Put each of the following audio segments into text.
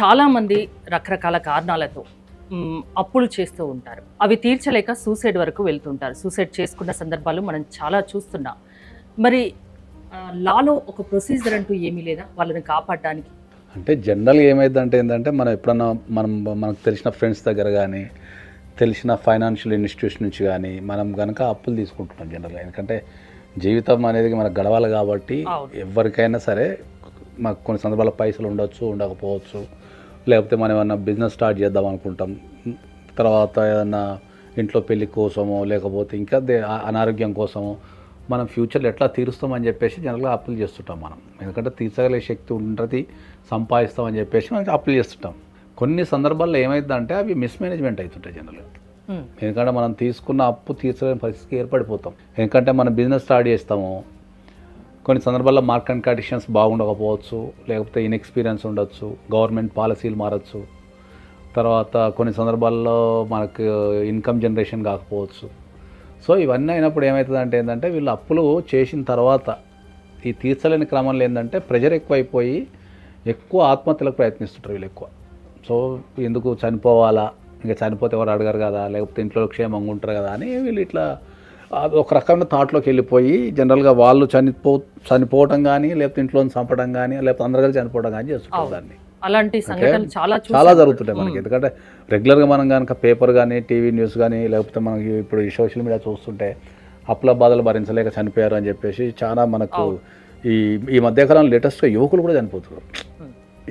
చాలామంది రకరకాల కారణాలతో అప్పులు చేస్తూ ఉంటారు. అవి తీర్చలేక సూసైడ్ వరకు వెళ్తుంటారు. సూసైడ్ చేసుకున్న సందర్భాలు మనం చాలా చూస్తున్నాం. మరి లాలో ఒక ప్రొసీజర్ అంటూ ఏమీ లేదా? వాళ్ళని కాపాడడానికి. అంటే జనరల్గా ఏమైందంటే ఏంటంటే మనం ఎప్పుడన్నా మనం మనకు తెలిసిన ఫ్రెండ్స్ దగ్గర కానీ తెలిసిన ఫైనాన్షియల్ ఇన్స్టిట్యూషన్ నుంచి కానీ మనం కనుక అప్పులు తీసుకుంటున్నాం జనరల్గా. ఎందుకంటే జీవితం అనేది మనకు గడవాలి కాబట్టి. ఎవరికైనా సరే మాకు కొన్ని సందర్భాల్లో పైసలు ఉండొచ్చు ఉండకపోవచ్చు. లేకపోతే మనం ఏమన్నా బిజినెస్ స్టార్ట్ చేద్దాం అనుకుంటాం. తర్వాత ఏదన్నా ఇంట్లో పెళ్ళి కోసమో లేకపోతే ఇంకా అనారోగ్యం కోసమో మనం ఫ్యూచర్లో ఎట్లా తీరుస్తామని చెప్పేసి జనరల్గా అప్పులు చేస్తుంటాం మనం. ఎందుకంటే తీర్చగలే శక్తి ఉంటుంది సంపాదిస్తామని చెప్పేసి మనం అప్పులు చేస్తుంటాం. కొన్ని సందర్భాల్లో ఏమైందంటే అవి మిస్మేనేజ్మెంట్ అవుతుంటాయి జనరల్గా. ఎందుకంటే మనం తీసుకున్న అప్పు తీర్చలేని పరిస్థితికి ఏర్పడిపోతాం. ఎందుకంటే మనం బిజినెస్ స్టార్ట్ చేస్తాము కొన్ని సందర్భాల్లో మార్కెట్ కండిషన్స్ బాగుండకపోవచ్చు లేకపోతే ఇన్ఎక్స్పీరియన్స్ ఉండొచ్చు గవర్నమెంట్ పాలసీలు మారచ్చు. తర్వాత కొన్ని సందర్భాల్లో మనకు ఇన్కమ్ జనరేషన్ కాకపోవచ్చు. సో ఇవన్నీ అయినప్పుడు ఏమవుతుందంటే ఏంటంటే వీళ్ళు అప్పులు చేసిన తర్వాత ఈ తీర్చలేని క్రమంలో ఏంటంటే ప్రెజర్ ఎక్కువైపోయి ఎక్కువ ఆత్మహత్యలకు ప్రయత్నిస్తుంటారు వీళ్ళు ఎక్కువ. సో ఎందుకు చనిపోవాలా? ఇంకా చనిపోతే ఎవరు అడగరు కదా? లేకపోతే ఇంట్లో క్షేమంగా ఉంటారు కదా? అని వీళ్ళు ఇట్లా ఒక రకమైన థాట్లోకి వెళ్ళిపోయి జనరల్గా వాళ్ళు చనిపో చనిపోవటం కానీ లేకపోతే ఇంట్లో చంపడం కానీ లేకపోతే అందరు కలిసి చనిపోవడం కానీ చేస్తుంటారు. దాన్ని అలాంటి సంఘటనలు చాలా. చాలా జరుగుతుంటాయి మనకి ఎందుకంటే రెగ్యులర్గా మనం కనుక పేపర్ కానీ టీవీ న్యూస్ కానీ లేకపోతే మనకి ఇప్పుడు ఈ సోషల్ మీడియా చూస్తుంటే అప్పుల బాధలు భరించలేక చనిపోయారు అని చెప్పేసి చాలా మనకు. ఈ ఈ మధ్యకాలంలో లేటెస్ట్గా యువకులు కూడా చనిపోతున్నారు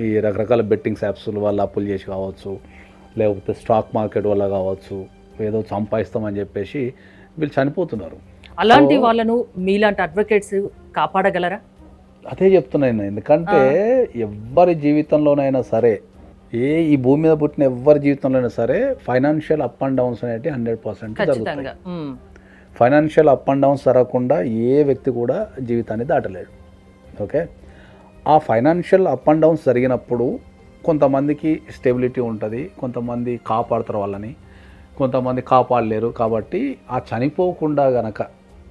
ఈ రకరకాల బెట్టింగ్ యాప్స్ వల్ల అప్పులు చేసి కావచ్చు లేకపోతే స్టాక్ మార్కెట్ వల్ల కావచ్చు ఏదో సంపాదిస్తామని చెప్పేసి వీళ్ళు చనిపోతున్నారు. అలాంటి వాళ్ళను మీలాంటి అడ్వకేట్స్ కాపాడగలరా? అదే చెప్తున్నాను నేను. ఎందుకంటే ఎవ్వరి జీవితంలోనైనా సరే ఏ ఈ భూమి మీద పుట్టిన ఎవ్వరి జీవితంలోనైనా సరే ఫైనాన్షియల్ అప్ అండ్ డౌన్స్ అనేవి హండ్రెడ్ పర్సెంట్ జరుగుతాయి. ఫైనాన్షియల్ అప్ అండ్ డౌన్స్ జరగకుండా ఏ వ్యక్తి కూడా జీవితాన్ని దాటలేడు ఓకే? ఆ ఫైనాన్షియల్ అప్ అండ్ డౌన్స్ జరిగినప్పుడు కొంతమందికి స్టెబిలిటీ ఉంటుంది కొంతమంది కాపాడుతారు వాళ్ళని. కొంతమంది కాపాడలేరు కాబట్టి ఆ చనిపోకుండా గనక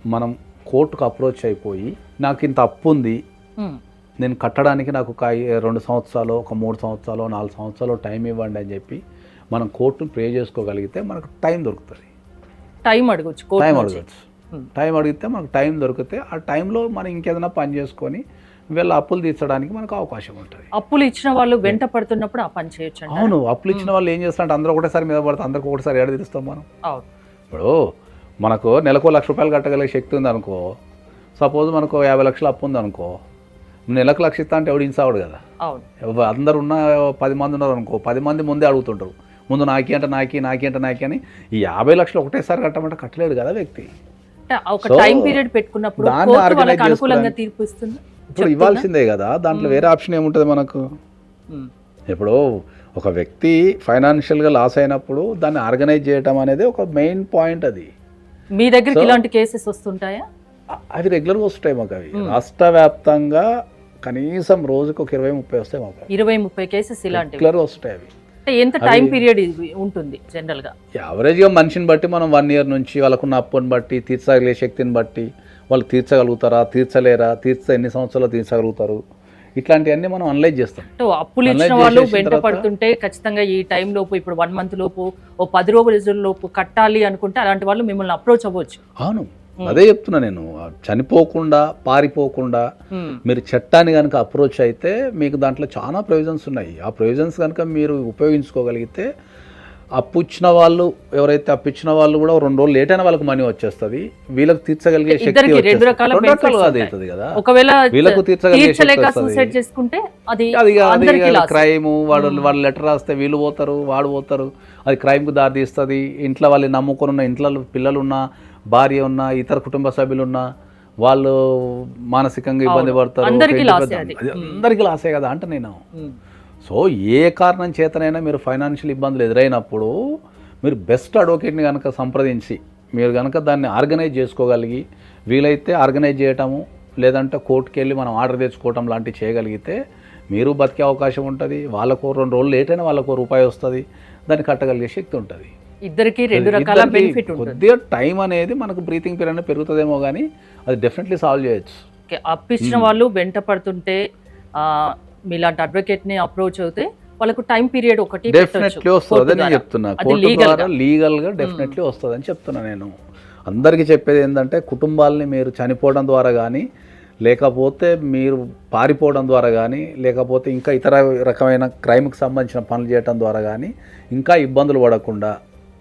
మనం కోర్టుకు అప్రోచ్ అయిపోయి నాకు ఇంత అప్పు ఉంది నేను కట్టడానికి నాకు ఒక రెండు సంవత్సరాలు ఒక మూడు సంవత్సరాలు నాలుగు సంవత్సరాలు టైం ఇవ్వండి అని చెప్పి మనం కోర్టును ప్రే చేసుకోగలిగితే మనకు టైం దొరుకుతుంది. టైం అడగొచ్చు టైం. అడగచ్చు. టైం అడిగితే మనకు టైం దొరికితే ఆ టైంలో మనం ఇంకేదైనా పని చేసుకొని వీళ్ళ అప్పులు తీర్చడానికి మనకు అవకాశం ఉంటుంది. అప్పులు ఇచ్చిన వాళ్ళు వెంట పడుతున్నప్పుడు ఆ పని చేయొచ్చు? అవును అప్పులు ఇచ్చిన వాళ్ళు ఏం చేస్తారంటే అందరూ ఒకటేసారి మీద పడితే అందరికి ఒకటేసారి ఏడ తీరుస్తాం మనం. ఇప్పుడు మనకు నెలకు లక్ష రూపాయలు కట్టగలిగే శక్తి ఉంది అనుకో సపోజ్ మనకు యాభై లక్షలు అప్పు ఉంది అనుకో నెలకు లక్ష ఇస్తా అంటే ఎవడు ఇన్సావడు కదా? అందరు ఉన్న పది మంది ఉన్నారు అనుకో పది మంది ముందే అడుగుతుంటారు. ముందు నాకి అంటే నాకి నాకి అంటే నాకి అని ఈ యాభై లక్షలు ఒకటేసారి కట్టమంటే కట్టలేడు కదా వ్యక్తి. ఒక టైం పీరియడ్ పెట్టుకున్నప్పుడు కోర్టు వాళ్ళకి అనుకూలంగా తీర్పు ఇస్తుంది? ఇప్పుడు ఇవ్వాల్సిందే కదా దాంట్లో వేరే ఆప్షన్ ఏముంటుంది మనకు? ఇప్పుడు ఒక వ్యక్తి ఫైనాన్షియల్గా లాస్ అయినప్పుడు దాన్ని ఆర్గనైజ్ చేయడం అనేది ఒక మెయిన్ పాయింట్ అది. మీ దగ్గరికి So- ఇలాంటి కేసెస్ వస్తుంటాయా? అవి రెగ్యులర్గా వస్తాయి మాకు అవి. రాష్ట్ర వ్యాప్తంగా కనీసం రోజుకు ఒక ఇరవై ముప్పై వస్తాయి మాకు ఇరవై ముప్పై కేసెస్ ఇలాంటివి. రెగ్యులర్గా వస్తాయి అవి. ఎంత టైం పీరియడ్ ఉంటుంది జనరల్గా యావరేజ్గా మనిషిని బట్టి మనం వన్ ఇయర్ నుంచి వాళ్ళకున్న అప్పుని బట్టి తీర్చగలిగే శక్తిని బట్టి వాళ్ళు తీర్చగలుగుతారా తీర్చలేరా తీర్చే ఎన్ని సంవత్సరాలు తీర్చగలుగుతారు? ఇట్లాంటివన్నీ మనం అనలైజ్ చేస్తాం. అప్పులు ఇచ్చిన వాళ్ళు వెంట పడుతుంటే ఖచ్చితంగా ఈ టైం లోపు ఇప్పుడు వన్ మంత్ లోపు ఓ పది రోజుల లోపు కట్టాలి అనుకుంటే అలాంటి వాళ్ళు మిమ్మల్ని అప్రోచ్ అవ్వచ్చు. అవును. అదే చెప్తున్నా నేను. చనిపోకుండా పారిపోకుండా మీరు చట్టాన్ని కనుక అప్రోచ్ అయితే మీకు దాంట్లో చాలా ప్రొవిజన్స్ ఉన్నాయి. ఆ ప్రొవిజన్స్ కనుక మీరు ఉపయోగించుకోగలిగితే అప్పు ఇచ్చిన వాళ్ళు ఎవరైతే అప్పు ఇచ్చిన వాళ్ళు కూడా రెండు రోజులు లేట్ అయిన వాళ్ళకి మనీ వచ్చేస్తుంది. వీళ్ళకి తీర్చగలిగే శక్తి రెండు రకాలుగా అది. అవుతుంది కదా. ఒకవేళ వీళ్ళకు తీర్చగలిగే క్రైమ్ వాడు వాళ్ళు లెటర్ రాస్తే వీళ్ళు పోతారు వాడు పోతారు. అది క్రైమ్కు దారి తీస్తుంది ఇంట్లో వాళ్ళు నమ్ముకొని ఉన్న ఇంట్లో పిల్లలు ఉన్నా భార్య ఉన్నా ఇతర కుటుంబ సభ్యులు ఉన్నా వాళ్ళు మానసికంగా ఇబ్బంది. పడతారు అందరికీ లాసే కదా అంటే నేను. సో ఏ కారణం చేతనైనా మీరు ఫైనాన్షియల్ ఇబ్బందులు ఎదురైనప్పుడు మీరు బెస్ట్ అడ్వకేట్ని కనుక సంప్రదించి మీరు కనుక దాన్ని ఆర్గనైజ్ చేసుకోగలిగి వీలైతే ఆర్గనైజ్ చేయటము లేదంటే కోర్టుకి వెళ్ళి మనం ఆర్డర్ తెచ్చుకోవటం లాంటివి చేయగలిగితే మీరు బతికే అవకాశం ఉంటుంది వాళ్ళకు రెండు రోజులు లేట్ అయినా వాళ్ళకు రూపాయి వస్తుంది దాన్ని కట్టగలిగే శక్తి ఉంటుంది. ఇద్దరికి రెండు రకాల బెనిఫిట్ ఉంటుంది. కొద్దిగా టైం అనేది మనకు బ్రీతింగ్ పీరియడ్ పెరుగుతుందేమో కానీ అది డెఫినెట్లీ సాల్వ్ చేయొచ్చు. ఓకే, అప్పిచ్చిన వాళ్ళు వెంట పడుతుంటే మీలాంటి అడ్వకేట్ని అప్రోచ్ అవుతే వాళ్ళకు టైం పీరియడ్ ఒకటి డెఫినెట్లీ వస్తుంది ద్వారా. చెప్తున్నా కోర్టు ద్వారా. లీగల్గా డెఫినెట్లీ వస్తుంది అని చెప్తున్నా నేను అందరికీ చెప్పేది ఏంటంటే కుటుంబాలని మీరు చనిపోవడం ద్వారా కానీ లేకపోతే మీరు పారిపోవడం ద్వారా కానీ లేకపోతే ఇంకా ఇతర రకమైన క్రైమ్కి సంబంధించిన పనులు చేయడం ద్వారా కానీ ఇంకా ఇబ్బందులు పడకుండా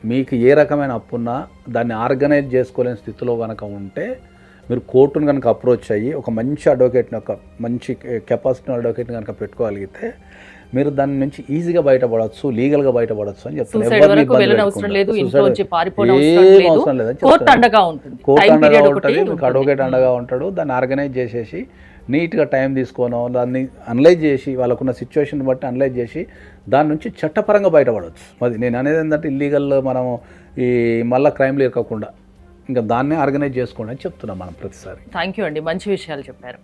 మీకు ఏ రకమైన అప్పున్నా దాన్ని ఆర్గనైజ్ చేసుకోలేని స్థితిలో కనుక ఉంటే మీరు కోర్టును కనుక అప్రోచ్ అయ్యి ఒక మంచి అడ్వకేట్ని ఒక మంచి కెపాసిటీ అడ్వకేట్ని కనుక పెట్టుకోగలిగితే మీరు దాని నుంచి ఈజీగా బయటపడవచ్చు లీగల్గా బయటపడవచ్చు అని చెప్తాను. అడ్వకేట్ అండగా ఉంటాడు దాన్ని ఆర్గనైజ్ చేసేసి నీట్గా టైం తీసుకోనో దాన్ని అనలైజ్ చేసి వాళ్ళకున్న సిచ్యువేషన్ బట్టి అనలైజ్ చేసి దాని నుంచి చట్టపరంగా బయటపడవచ్చు. అది నేను అనేది ఏంటంటే ఇల్లీగల్ మనం ఈ మళ్ళీ క్రైమ్లు ఇరకకుండా ఇంకా దాన్నే ఆర్గనైజ్ చేసుకోండి అని చెప్తున్నాం మనం ప్రతిసారి. థ్యాంక్ యూ అండి. మంచి విషయాలు చెప్పారు.